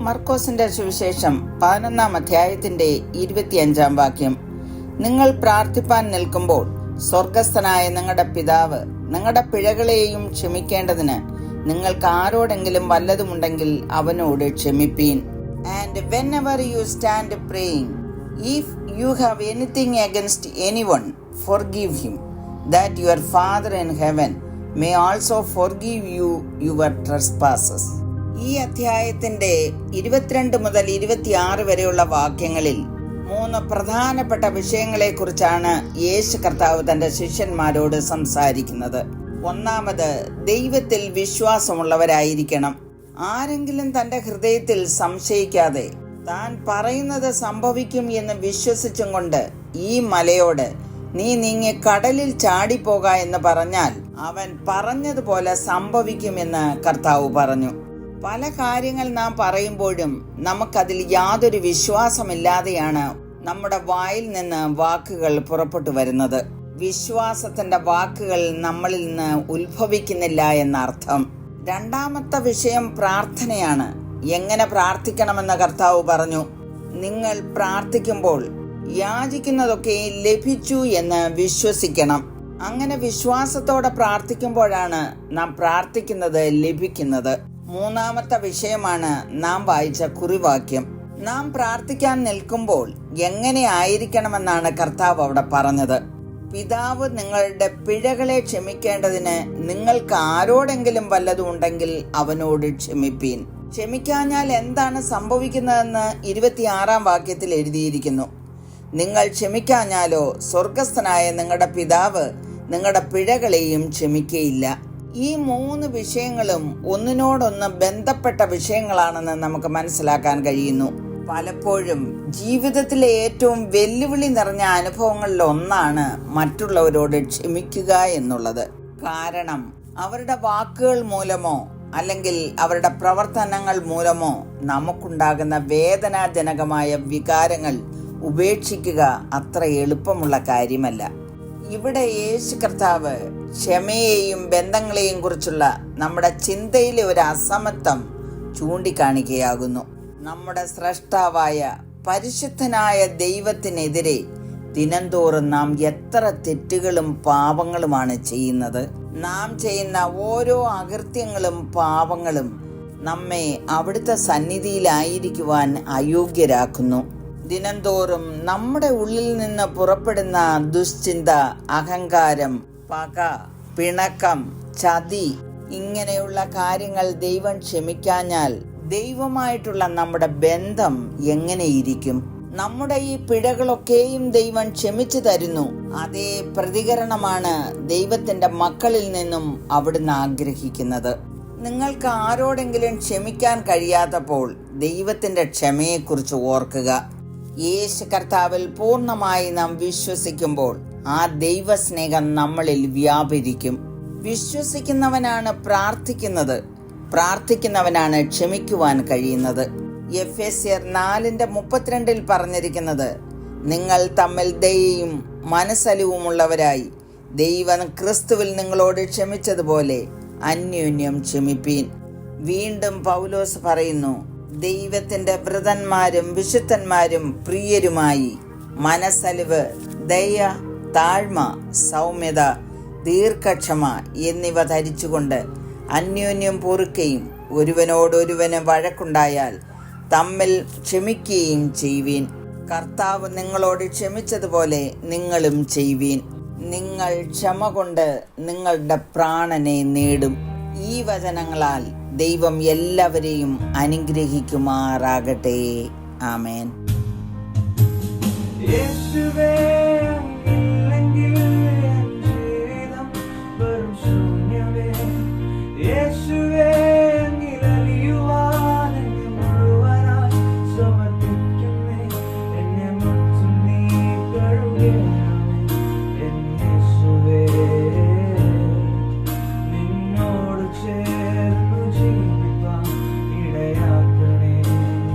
മർക്കോസിന്റെ പൊതിയണേ സുവിശേഷം പതിനൊന്നാം അധ്യായത്തിന്റെ ഇരുപത്തിയഞ്ചാം വാക്യം. നിങ്ങൾ പ്രാർത്ഥിപ്പാൻ നിൽക്കുമ്പോൾ സ്വർഗസ്ഥനായ നിങ്ങളുടെ പിതാവ് നിങ്ങളുടെ പിഴകളെയും ക്ഷമിക്കേണ്ടതിന് നിങ്ങൾക്ക് ആരോടെങ്കിലും വല്ലതുമുണ്ടെങ്കിൽ അവനോട് ക്ഷമിപ്പീൻ. And whenever you stand praying if you have anything against anyone forgive him that your father in heaven may also forgive you your trespasses ഈ അധ്യായത്തിന്റെ ഇരുപത്തിരണ്ട് മുതൽ ഇരുപത്തിയാറ് വരെയുള്ള വാക്യങ്ങളിൽ മൂന്ന് പ്രധാനപ്പെട്ട വിഷയങ്ങളെക്കുറിച്ചാണ് യേശു കർത്താവ് തന്റെ ശിഷ്യന്മാരോട് സംസാരിക്കുന്നത്. ഒന്നാമത് ദൈവത്തിൽ വിശ്വാസമുള്ളവരായിരിക്കണം. ആരെങ്കിലും തന്റെ ഹൃദയത്തിൽ സംശയിക്കാതെ താൻ പറയുന്നത് സംഭവിക്കും എന്ന് വിശ്വസിച്ചും കൊണ്ട് ഈ മലയോട് നീ നീങ്ങി കടലിൽ ചാടിപ്പോക എന്ന് പറഞ്ഞാൽ അവൻ പറഞ്ഞതുപോലെ സംഭവിക്കുമെന്ന് കർത്താവ് പറഞ്ഞു. പല കാര്യങ്ങൾ നാം പറയുമ്പോഴും നമുക്കതിൽ യാതൊരു വിശ്വാസമില്ലാതെയാണ് നമ്മുടെ വായിൽ നിന്ന് വാക്കുകൾ പുറപ്പെട്ടു വരുന്നത്. വിശ്വാസത്തിന്റെ വാക്കുകൾ നമ്മളിൽ നിന്ന് ഉത്ഭവിക്കുന്നില്ല എന്നർത്ഥം. രണ്ടാമത്തെ വിഷയം പ്രാർത്ഥനയാണ്. എങ്ങനെ പ്രാർത്ഥിക്കണമെന്ന് കർത്താവ് പറഞ്ഞു. നിങ്ങൾ പ്രാർത്ഥിക്കുമ്പോൾ യാചിക്കുന്നതൊക്കെ ലഭിച്ചു എന്ന് വിശ്വസിക്കണം. അങ്ങനെ വിശ്വാസത്തോടെ പ്രാർത്ഥിക്കുമ്പോഴാണ് നാം പ്രാർത്ഥിക്കുന്നത് ലഭിക്കുന്നത്. മൂന്നാമത്തെ വിഷയമാണ് നാം വായിച്ച കുറിവാക്യം. നാം പ്രാർത്ഥിക്കാൻ നിൽക്കുമ്പോൾ എങ്ങനെ ആയിരിക്കണമെന്നാണ് കർത്താവ് അവിടെ പറഞ്ഞത്. പിതാവ് നിങ്ങളുടെ പിഴകളെ ക്ഷമിക്കേണ്ടതിന് നിങ്ങൾക്ക് ആരോടെങ്കിലും വല്ലതും ഉണ്ടെങ്കിൽ അവനോട് ക്ഷമിപ്പീൻ. ക്ഷമിക്കാഞ്ഞാൽ എന്താണ് സംഭവിക്കുന്നതെന്ന് ഇരുപത്തിയാറാം വാക്യത്തിൽ എഴുതിയിരിക്കുന്നു. നിങ്ങൾ ക്ഷമിക്കാഞ്ഞാലോ സ്വർഗസ്ഥനായ നിങ്ങളുടെ പിതാവ് നിങ്ങളുടെ പിഴകളെയും ക്ഷമിക്കയില്ല. ഈ മൂന്ന് വിഷയങ്ങളും ഒന്നിനോടൊന്ന് ബന്ധപ്പെട്ട വിഷയങ്ങളാണെന്ന് നമുക്ക് മനസ്സിലാക്കാൻ കഴിയുന്നു. പലപ്പോഴും ജീവിതത്തിലെ ഏറ്റവും വെല്ലുവിളി നിറഞ്ഞ അനുഭവങ്ങളിൽ ഒന്നാണ് മറ്റുള്ളവരോട് ക്ഷമിക്കുക എന്നുള്ളത്. കാരണം അവരുടെ വാക്കുകൾ മൂലമോ അല്ലെങ്കിൽ അവരുടെ പ്രവർത്തനങ്ങൾ മൂലമോ നമുക്കുണ്ടാകുന്ന വേദനാജനകമായ വികാരങ്ങൾ ഉപേക്ഷിക്കുക അത്ര എളുപ്പമുള്ള കാര്യമല്ല. ഇവിടെ യേശു കർത്താവ് ക്ഷമയെയും ബന്ധങ്ങളെയും കുറിച്ചുള്ള നമ്മുടെ ചിന്തയിലെ ഒരു അസമത്വം ചൂണ്ടിക്കാണിക്കുകയാകുന്നു. നമ്മുടെ സ്രഷ്ടാവായ പരിശുദ്ധനായ ദൈവത്തിനെതിരെ ദിനംതോറും നാം എത്ര തെറ്റുകളും പാപങ്ങളുമാണ് ചെയ്യുന്നത്. നാം ചെയ്യുന്ന ഓരോ അകൃത്യങ്ങളും പാപങ്ങളും നമ്മെ അവിടുത്തെ സന്നിധിയിലായിരിക്കുവാൻ അയോഗ്യരാക്കുന്നു. ദിനംതോറും നമ്മുടെ ഉള്ളിൽ നിന്ന് പുറപ്പെടുന്ന ദുശ്ചിന്ത അഹങ്കാരം പക പിണക്കം ചതി ഇങ്ങനെയുള്ള കാര്യങ്ങൾ ദൈവം ക്ഷമിക്കാഞ്ഞാൽ ദൈവമായിട്ടുള്ള നമ്മുടെ ബന്ധം എങ്ങനെയിരിക്കും? നമ്മുടെ ഈ പിഴകളൊക്കെയും ദൈവം ക്ഷമിച്ചു തരുന്നു. അതേ പ്രതികരണമാണ് ദൈവത്തിന്റെ മക്കളിൽ നിന്നും അവിടുന്ന് ആഗ്രഹിക്കുന്നത്. നിങ്ങൾക്ക് ആരോടെങ്കിലും ക്ഷമിക്കാൻ കഴിയാത്തപ്പോൾ ദൈവത്തിന്റെ ക്ഷമയെക്കുറിച്ച് ഓർക്കുക. യേശു കർത്താവിൽ പൂർണമായി നാം വിശ്വസിക്കുമ്പോൾ ആ ദൈവസ്നേഹം നമ്മളിൽ വ്യാപരിക്കും. വിശ്വസിക്കുന്നവനാണ് പ്രാർത്ഥിക്കുന്നത്. പ്രാർത്ഥിക്കുന്നവനാണ് ക്ഷമിക്കുവാൻ കഴിയുന്നത്. എഫ് എസ് എർ നാലിന്റെ മുപ്പത്തിരണ്ടിൽ പറഞ്ഞിരിക്കുന്നത് നിങ്ങൾ തമ്മിൽ ദയയും മനസ്സലിവുമുള്ളവരായി ദൈവം ക്രിസ്തുവിൽ നിങ്ങളോട് ക്ഷമിച്ചതുപോലെ അന്യോന്യം ക്ഷമിപ്പീൻ. വീണ്ടും പൗലോസ് പറയുന്നു ദൈവത്തിന്റെ വ്രതന്മാരും വിശുദ്ധന്മാരും പ്രിയരുമായി. മനസ്സലിവ് ദയ താഴ്മ സൗമ്യത ദീർഘക്ഷമ എന്നിവ ധരിച്ചുകൊണ്ട് അന്യോന്യം പൊറുക്കുകയും ഒരുവനോടൊരുവന് വഴക്കുണ്ടായാൽ തമ്മിൽ ക്ഷമിക്കുകയും ചെയ്യുവീൻ. കർത്താവ് നിങ്ങളോട് ക്ഷമിച്ചതുപോലെ നിങ്ങളും ചെയ്യുവീൻ. നിങ്ങൾ ക്ഷമ കൊണ്ട് നിങ്ങളുടെ പ്രാണനെ നേടും. ഈ വചനങ്ങളാൽ ദൈവം എല്ലാവരെയും അനുഗ്രഹിക്കുമാറാകട്ടെ. ആമേൻ. യേശുവേ.